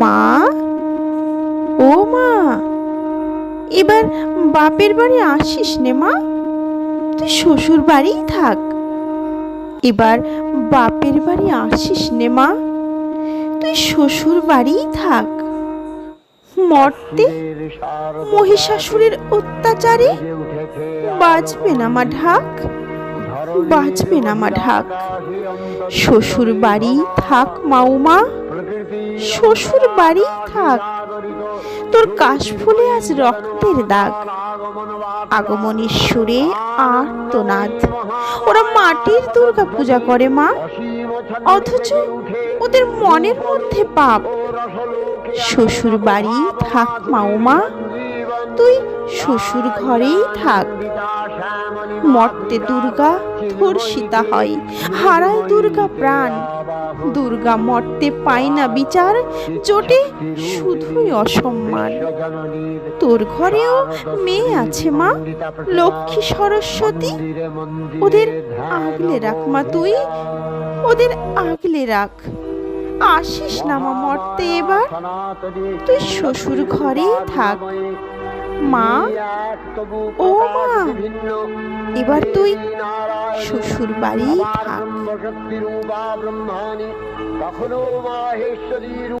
মা? ও মা, এবার বাপের বাড়ি আসিস নে মা। তুই শ্বশুর বাড়িই থাক। এবার বাপের বাড়ি আসিস নে মা। তুই শ্বশুর বাড়িই থাক। মর্তে মহিষাসুরের অত্যাচারে বাজবে না মা ঢাক। বাজবে না মা ঢাক। শ্বশুর বাড়ি থাক মাউমা। শ্বশুর বাড়ি থাক। তোর কাশ ফুলে আজ রক্তের দাগ। আগমনের সুরে আর্তনাদ। ওরা মাটির দুর্গা পূজা করে মা। অথচ ওদের মনের মধ্যে পাপ। শ্বশুর বাড়ি থাক মাউমা তুই শ্বশুর ঘরেই থাক। মর্তে দুর্গা ধর্ষিতা হয়। হারায় দুর্গা প্রাণ। দুর্গা মর্তে পায় না বিচার চোটে শুধুই অসম্মান। তোর ঘরেও মেয়ে আছে মা, লক্ষ্মী সরস্বতী। ওদের আগলে রাখ মা তুই, ওদের আগলে রাখ। আসিস না মা মর্তে এবার, তুই শ্বশুর ঘরেই থাক। মা, ও মা এবার তুই শ্বশুর বাড়ি